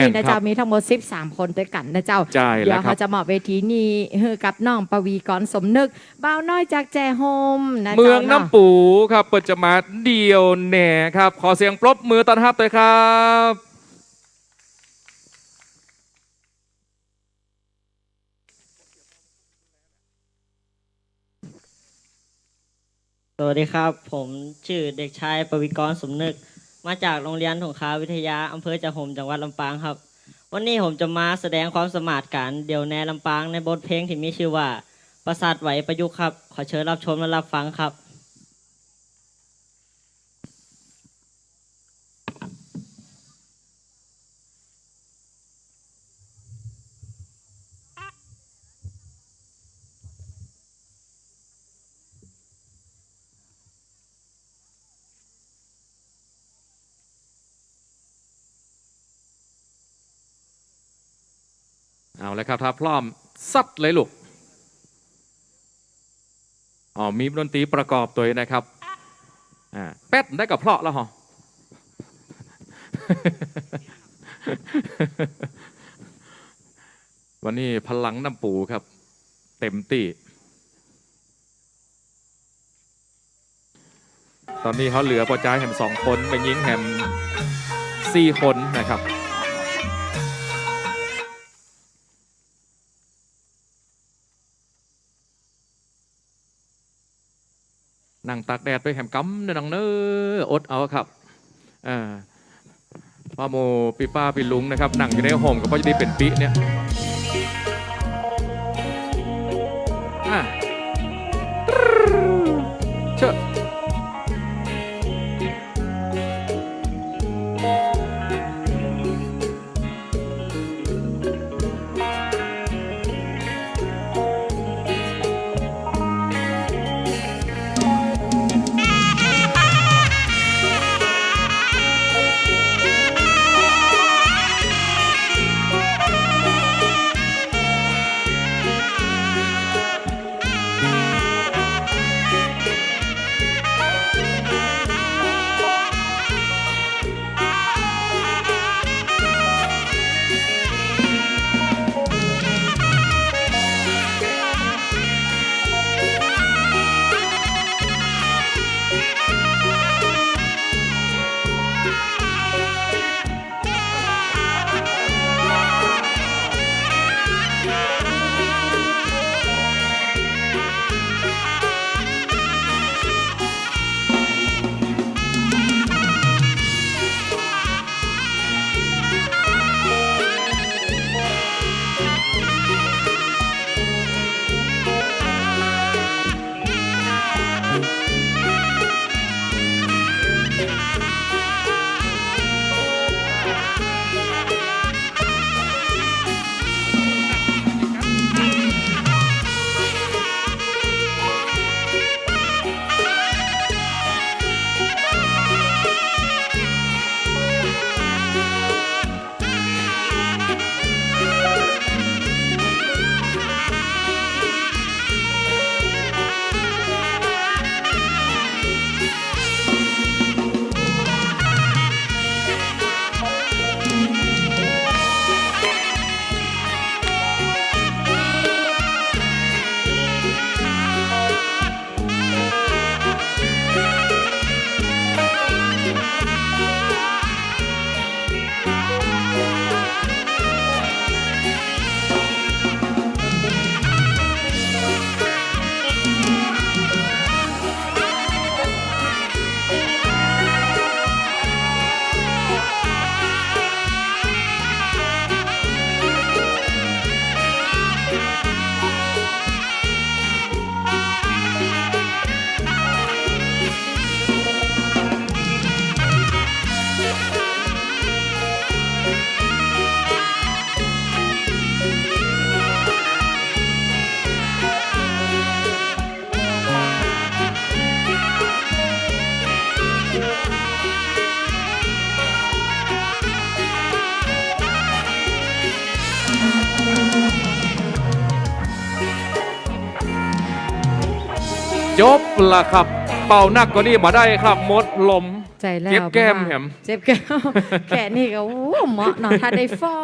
นี่นะเจ้ามีทั้งหมด 13 คนด้วยกันนะเจ้า ใช่แล้วเดี๋ยวครัเขาบ จะมอบเวทีนี้ให้กับน้องปวีกรสมนึกบ่าวน้อยจากแจโฮมนะเมืเจ้าองเนาะน้ำปูครับเปิดจะมาเดียวแหน่ครับ ขอเสียงปรบมือต้อนรับเลยครับ สวัสดีครับ ผมชื่อเด็กชายปวิกรสมนึก มาจากโรงเรียนถงคาวิทยาอำเภอจะหมจังหวัดลำปางครับ วันนี้ผมจะมาแสดงความสมารถการเดี่ยวแนลำปางในบทเพลงที่มีชื่อว่า ประสาทไหวประยุกต์ครับ ขอเชิญรับชมและรับฟังครับ เอาเลยครับถ้าพร้อมซัดเลยลูกอ๋อมีดนตรีประกอบตัวนะครับอ่าแป๊ดได้กับเพราะแล้วเหรอวันนี้พลังน้ำปูครับ เต็มที่ตอนนี้เขาเหลือปอจ้ายแฮมสองคนเป็นยิงแฮมสี่คนนะครับ นั่งตากแดดไปแหมกำเนอนังเนออดเอาครับอ่าพ่อโมปีป้าปีลุงนะครับนั่งอยู่ในห่มกับพ่อจะได้เป็นปีเนี่ย จบละครับ เป่านักก็นี่มาได้ครับหมดลม ใจแล้วเจ็บแก้มพ่อแหม เจ็บแก้มแค่นี้ก็โอ้เหมาะเนาะถ้าได้ฟอ